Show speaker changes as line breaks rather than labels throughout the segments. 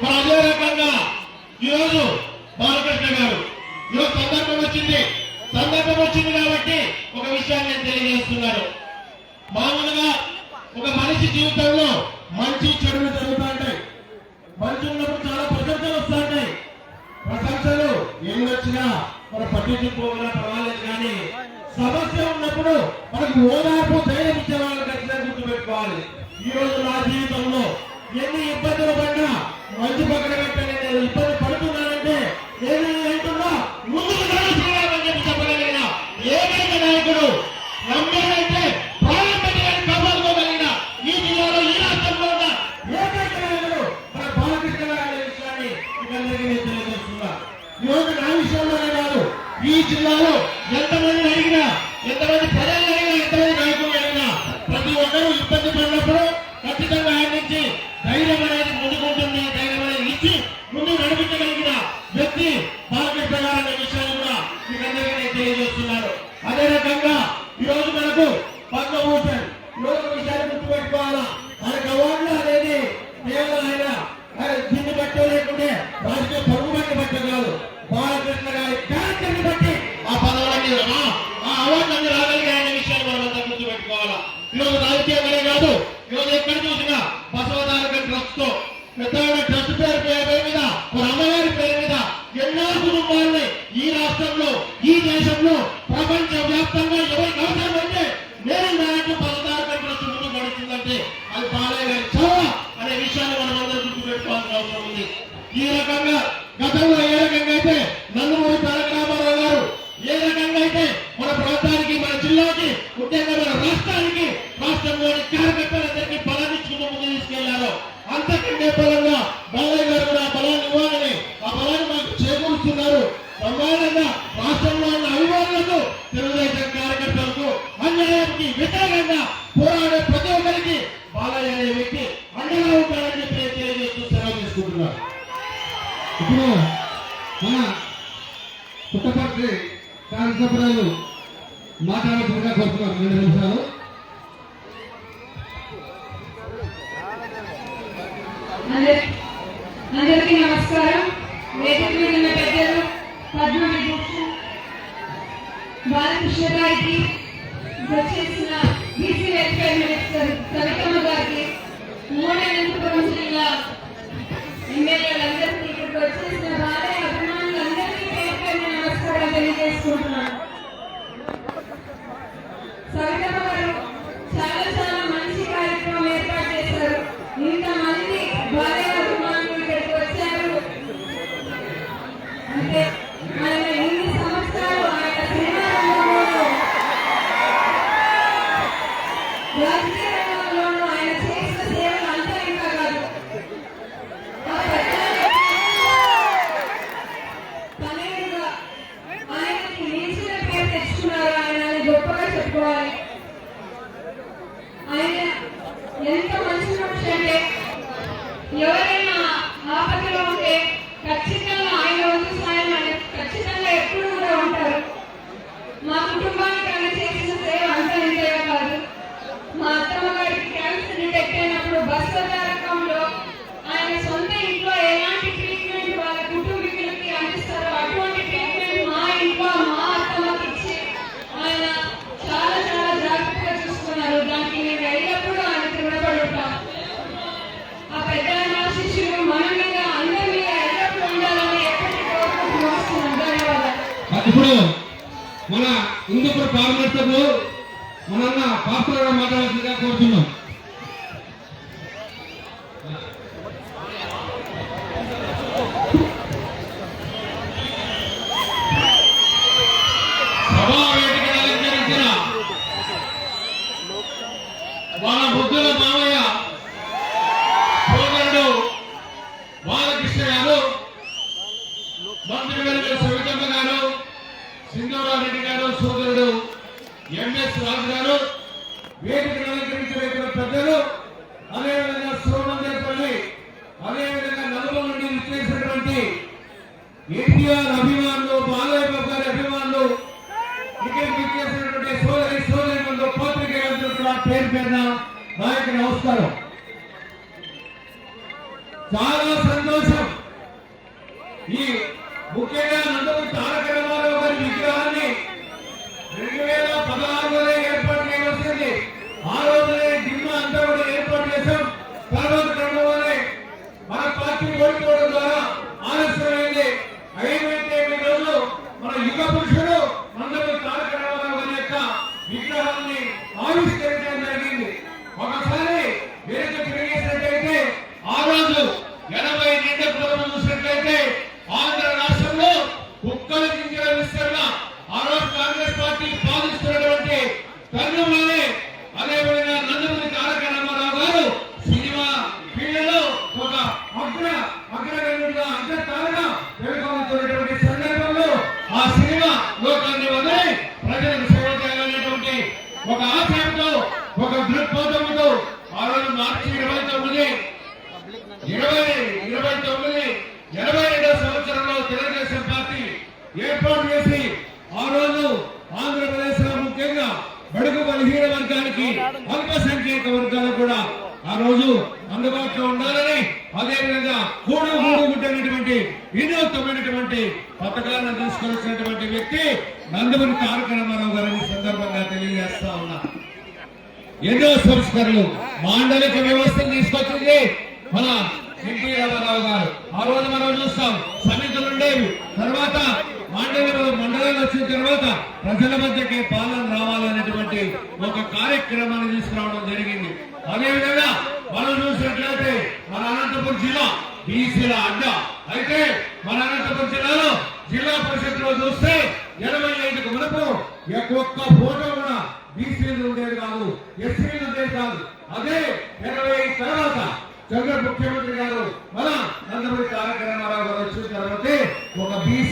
మరి అదే రకంగా ఈరోజు బాలకృష్ణ గారు ఈరోజు సందర్భం వచ్చింది. సందర్భం వచ్చింది కాబట్టి ఒక విషయాన్ని నేను తెలియజేస్తున్నాను. మామూలుగా ఒక మనిషి జీవితంలో మంచి చెడులు జరుగుతూ ఉంటాయి. మంచి ఉన్నప్పుడు చాలా ప్రశంసలు వస్తూ ఉంటాయి. ప్రశంసలు ఎన్ని వచ్చినా మనం పట్టించుకోవాలా పర్వాలేదు కానీ సమస్య ఉన్నప్పుడు మనకు ఓదార్పు ధైర్యం ఇచ్చే వాళ్ళు ఖచ్చితంగా గుర్తుపెట్టుకోవాలి. ఈ రోజు నా జీవితంలో ఎన్ని ఇబ్బందులు పడినా మంచి పక్కన పెట్టండి నేను ఇబ్బంది పడుతున్నానంటే నేను ఏంటున్నా ముందుకు నడుస్తున్నానని చెప్పి చెప్పగలిగిన ఏకైక నాయకుడు నమ్మారంటే ప్రాణం పెట్టడానికి కాపాడుకోగలిగిన ఈ జిల్లాలో ఈ రాష్ట్రంలో ఉన్న ఏకైక నాయకుడు మన బాలకృష్ణ గారు విషయాన్ని నేను తెలియజేస్తున్నా. ఈ నా విషయంలోనే కాదు ఈ జిల్లాలో ఎంతమంది అడిగినా ఎంతమంది ప్రజలు అడిగినా ఎంతమంది నాయకులు అడిగినా ప్రతి ఒక్కరూ ఇబ్బంది పడినప్పుడు ఖచ్చితంగా ఆయన నుంచి ధైర్యం అనేది ముందుకుంటుంది ధైర్యం అనేది ఇచ్చి ముందు నడిపించగలిగిన వ్యక్తి బాలకృష్ణ గారు అనే విషయాన్ని కూడా మీకు అందరికీ నేను తెలియజేస్తున్నాను అదే రకంగా ఈ రోజు మనకు పద్మభూషణ్ ఈ రోజు ఒక విషయాన్ని గుర్తుపెట్టుకోవాలా ఆయనకు అవార్డులు అనేది కేవలం ఆయన ఆయన దీన్ని బట్టి లేకుంటే రాజకీయ పరుగు బట్టి బట్టి కాదు బాలకృష్ణ గారి క్యారెక్టర్ని బట్టి ఆ పదవులన్నీ రా- ఆ అవార్డులన్నీ రాగలిగాయనే విషయాన్ని మనం అంతా గుర్తుపెట్టుకోవాలా ఈరోజు రాజకీయంగానే కాదు ఈరోజు ఎక్కడ చూసినా బసవతారక ట్రస్ట్తో పెద్దవాళ్ళ ట్రస్ట్ పేరు పేరు మీద ఒక అమ్మగారి పేరు మీద ఎన్నో కుటుంబాలని ఈ రాష్ట్రంలో ఈ దేశంలో ప్రపంచ వ్యాప్తంగా ఎవరికి అవసరం అంటే నేను నాయకులు పదహారు గంటల ముందు నడుస్తుందంటే అది బాలయ్య గారి చౌర అనే విషయాన్ని మనం అందరూ గుర్తుపెట్టుకోవాల్సిన అవసరం ఉంది. ఈ రకంగా గతంలో ఏ రకంగా అయితే నందమూరి తారక రామారావు గారు ఏ రకంగా అయితే మన ప్రాంతానికి మన జిల్లాకి ముఖ్యంగా మన రాష్ట్రానికి రాష్ట్రంలోని కార్యకర్తలందరికీ బలాన్ని ఇచ్చుకుంటూ ముందు తీసుకెళ్ళారు అంతకంటే బలంగా బాలయ్య గారు కూడా ఆ బలాన్ని ఇవ్వాలని ఆ బలాన్ని మాకు చేకూరుస్తున్నారు బ్రహ్మాండంగా రాష్ట్రంలో ఉన్న అభిమానులకు తెలుగుదేశం కార్యకర్తలకు అన్యాయానికి వ్యతిరేకంగా పోరాడే ప్రతి ఒక్కరికి బాలయ్య అనే వ్యక్తి అండగా ఉంటారని చెప్పి నేను చేసుకుంటున్నారు
ఇప్పుడు మన పుట్టపర్తి శాసనసభ్యులు మాట్లాడుతుండగా కోరుతున్నారు. రెండు నిమిషాలు.
అందరికీ నమస్కారం. వేదిక మీద ఉన్న పెద్దలు పద్మ విభూషణ్ బాలకృష్ణ గారికి వచ్చేసిన బీసీ వెల్ఫేర్ మినిస్టర్ కవితమ్మ గారికి మూడు అనంతపురం జిల్లా ఎమ్మెల్యేలందరికీ ఇక్కడికి వచ్చేసిన బాలయ్య అభిమానులందరికీ పేరు నమస్కారం తెలియజేసుకుంటున్నాను.
పార్లమెంట్ సభ్యులు మన పాత్రగా మాట్లాడాల్సిందిగా కోరుతున్నాం
సభా వేదికను అలంకరించిన వాళ్ళ ముద్దుల మామయ్య సోదరుడు బాలకృష్ణ గారు మంత్రివర్గ సవితమ్మ గారు సింధూరారెడ్డి గారు సోదరుడు ఎంఎస్ రాజు గారు వేదికను అలంకరించిన పెద్దలు అదేవిధంగా సోమందేపల్లి అదేవిధంగా నలుగురు నుండి విచ్చేసినటువంటి ఎన్టీఆర్ అభిమానులు బాలయ్య గారి అభిమానులు ఇక్కడికి విచ్చేసినటువంటి సోదరి సోదరులు పత్రికేయులందరూ కూడా పేరు పేరున నాయకు నమస్కారం. చాలా
సంతోషం ఈ ముఖ్యంగా నందమూరి తారక రామారావు గారి విగ్రహాన్ని రెండు వేల పదహారులోనే ఏర్పాటు చేయవలసింది ఆ రోజునే దిమ్మ అంతా కూడా ఏర్పాటు చేశాం తర్వాత క్రమంలోనే మన పార్టీ ఓడిపోవడం ద్వారా ఆలస్యమైంది అయినట్టే ఈ రోజు మన యుగ పురుషుడు నందమూరి తారక రామారావు గారి యొక్క విగ్రహాన్ని ఆవిష్కరించడం జరిగింది ఒకసారి వెనుక తిరిగేసినట్టయితే ఆ రోజు ఎనభై రెండు పూర్వం చూసినట్లయితే ఆంధ్ర రాష్ట్రంలో కుక్కల గింజల విస్తరణ ఆ రోజు కాంగ్రెస్ పార్టీ పాలిస్తున్నటువంటి తరుణంలోనే అదేవిధంగా నందమూరి తారక రామారావు గారు సినిమా ఫీల్డ్లో ఒక అగ్ర అగ్రగణ్యుడిగా అగ్రతారగా వెలుగొందుతున్నటువంటి సందర్భంలో ఆ సినిమా లోకాన్ని వదిలి ప్రజలకు సేవ చేయాలనేటువంటి ఒక ఆశయంతో ఒక దృక్పథంతో ఆ రోజు మార్చి ఇరవై తొమ్మిది ఇరవై ఇరవై తొమ్మిది ఎనభై రెండో సంవత్సరంలో తెలుగుదేశం పార్టీ ఏర్పాటు చేసి ఆ రోజు ఆంధ్రప్రదేశ్లో ముఖ్యంగా బడుగు బలహీన వర్గానికి అల్పసంఖ్యాక వర్గాలు కూడా ఆ రోజు అందుబాటులో ఉండాలని అదే విధంగా కూడు కూడు గుట్టైనటువంటి వినూత్నమైనటువంటి పథకాలను తీసుకొచ్చినటువంటి వ్యక్తి నందమూరి తారక రామారావు గారిని సందర్భంగా తెలియజేస్తా ఉన్నా. ఎన్నో సంస్కరణలు మాండలిక వ్యవస్థను తీసుకొచ్చింది మన ఎన్టీ రామారావు గారు. ఆ రోజు మనం చూస్తాం సమితులు ఉండేవి. తర్వాత మాండలిక మండలాలు వచ్చిన తర్వాత ప్రజల మధ్యకి పాలన రావాలనేటువంటి ఒక కార్యక్రమాన్ని తీసుకురావడం జరిగింది. అదేవిధంగా మనం చూసినట్లయితే మన అనంతపురం జిల్లా బీసీల అడ్డ. అయితే మన అనంతపురం జిల్లాలో జిల్లా పరిషత్లో చూస్తే ఎనభై ఐదుకు మనకు ఒక్క ఫోటో కూడా బీసీలు ఉండేది కాదు ఎస్సీలు ఉండేది కాదు. అదే ఇరవై ఐదు తర్వాత చంద్ర ముఖ్యమంత్రి గారు మన నందమూరి తారక రామారావు గారు వచ్చిన తర్వాత ఒక బీసీ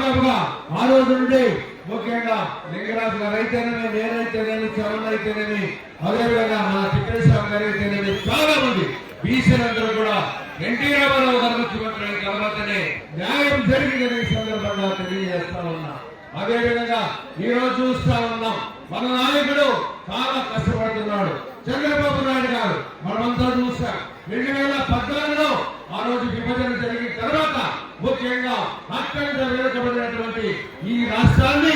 దాదాపుగా ఆ రోజు నుండి ముఖ్యంగా లింగరాజు గారు అయితేనేమి నేనైతేనేమి చరణ్ అయితేనేమి అదేవిధంగా మన తిప్పేశ్వర గారు అయితేనేమి చాలా మంది బీసీలందరూ కూడా ఎన్టీ రామారావు గారు ముఖ్యమంత్రి తర్వాతనే న్యాయం జరిగిందని ఈ సందర్భంగా తెలియజేస్తా ఉన్నా. అదేవిధంగా ఈ రోజు చూస్తా ఉన్నాం మన నాయకుడు చాలా కష్టపడుతున్నాడు. చంద్రబాబు నాయుడు గారు మనమంతా చూస్తాం రెండు వేల పద్నాలుగులో ఆ రోజు విభజన జరిగిన తర్వాత ముఖ్యంగా అత్యంత వెనుకబడినటువంటి ఈ రాష్ట్రాన్ని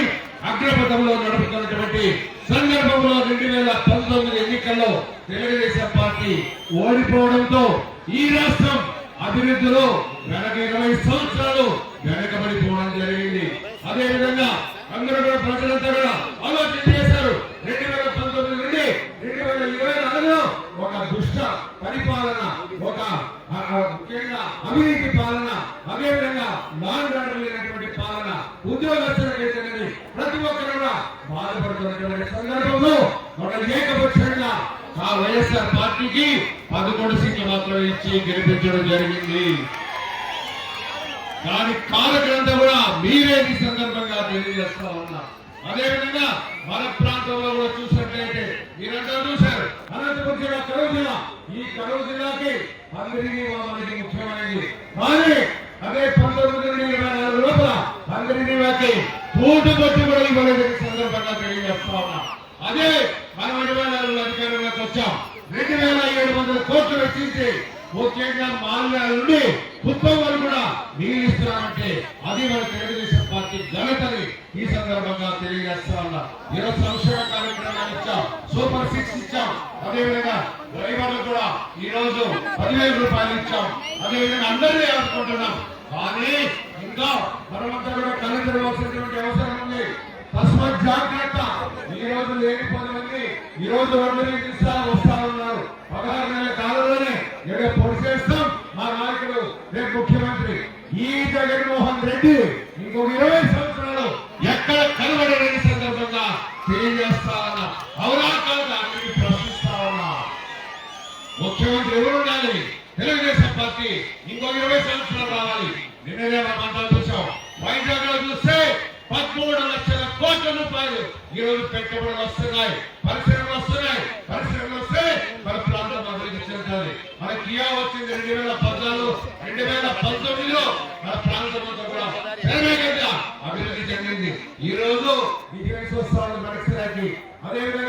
అగ్రపథంలో నడుపుతున్నటువంటి సందర్భంలో రెండు వేల పంతొమ్మిది ఎన్నికల్లో తెలుగుదేశం పార్టీ ఓడిపోవడంతో ఈ రాష్ట్రం అభివృద్ధిలో వెనక ఇరవై సంవత్సరాలు వెనకబడిపోవడం జరిగింది. అదే విధంగా అందరూ కూడా ప్రజలంతా కూడా ఆలోచన చేశారు. రెండు వేల పంతొమ్మిది నుండి రెండు వేల ఇరవై నాలుగులో ఒక దుష్ట పరిపాలన ఒక ముఖ్యంగా అవినీతి పాలన అదే విధంగా నాన్ లేనటువంటి పాలన ఉద్యోగస్తులకైతేనేది ప్రతి ఒక్కరు బాధపడుతున్నటువంటి సందర్భంలో ఒక ఏకపక్షంగా ఆ వైఎస్ఆర్ పార్టీకి పదకొండు సీట్లు మాత్రమే ఇచ్చి గెలిపించడం జరిగింది. దాని కాలగ్రంథ కూడా మీరే ఈ సందర్భంగా తెలియజేస్తా ఉన్నా. అదేవిధంగా మన ప్రాంతంలో కూడా చూసినట్లయితే మీరంతా చూశారు అనంతపురం జిల్లా కరువు జిల్లా. ఈ కరువు జిల్లాకి అందరికీ మనకి ముఖ్యమైనది. కానీ అదే పంతొమ్మిది వందల ఇరవై నాలుగు లోపల అందరినీ వాకి పూట కొట్టి కూడా ఇవ్వలేదు సందర్భంగా తెలియజేస్తా ఉన్నా. అదే మనం వేల నాలుగు అధికారంలోకి వచ్చాం. రెండు వేల ఏడు వందల కోట్లు వెచ్చించి ముఖ్యంగా మాల్యా నుండి కుప్పం వరకు కూడా నీళ్ళు ఇస్తున్నామంటే అది మన తెలుగుదేశం పార్టీ ఘనతని ఈ సందర్భంగా తెలియజేస్తా ఉన్నా. ఈరోజు సంక్షేమ కార్యక్రమాలు ఇచ్చాం. సూపర్ సిక్స్ ఇచ్చాం. అదేవిధంగా డ్రైవర్లు కూడా ఈ రోజు పదివేల రూపాయలు ఇచ్చాం. అదేవిధంగా అందరినీ ఆడుకుంటున్నాం కానీ ఇంకా మనమంతా కూడా కళ్ళు కలెక్టర్వలసినటువంటి అవసరం ఉంది. తస్మత్ జాగ్రత్త. ఈ రోజు లేనిపోయింది ఈ రోజు రెండు ఇస్తా వస్తా ఉన్నారు. పదహారు నెలల కాలంలోనే ఏదో పొడి చేస్తాం మా నాయకుడు రేపు ముఖ్యమంత్రి. ఈ జగన్మోహన్ రెడ్డి ఇంకొక ఇరవై సంవత్సరాలు ఎక్కడ కనబడలేని సందర్భంగా తెలియజేస్తా ఉన్నా అవునా కాదా అని ప్రశ్నిస్తా ఉన్నా ముఖ్యమంత్రి ఎవరు ఉండాలి తెలుగుదేశం పార్టీ ఇంకో ఇరవై సంవత్సరాలు రావాలి చూసాం వైజాగ్లో చూస్తే పదమూడు లక్షల కోట్ల రూపాయలు ఈ రోజు పెట్టుబడులు వస్తున్నాయి. పరిశ్రమలు వస్తున్నాయి. పరిశ్రమలు వస్తే మన ప్రాంతం అభివృద్ధి చెందాలి మన కియా వచ్చింది రెండు వేల పద్నాలుగు రెండు వేల పంతొమ్మిదిలో మన ప్రాంతం అంతా కూడా అభివృద్ధి చెందింది. ఈ రోజు డిఫెన్స్ వస్తాను పరిశ్రమకి అదేవిధంగా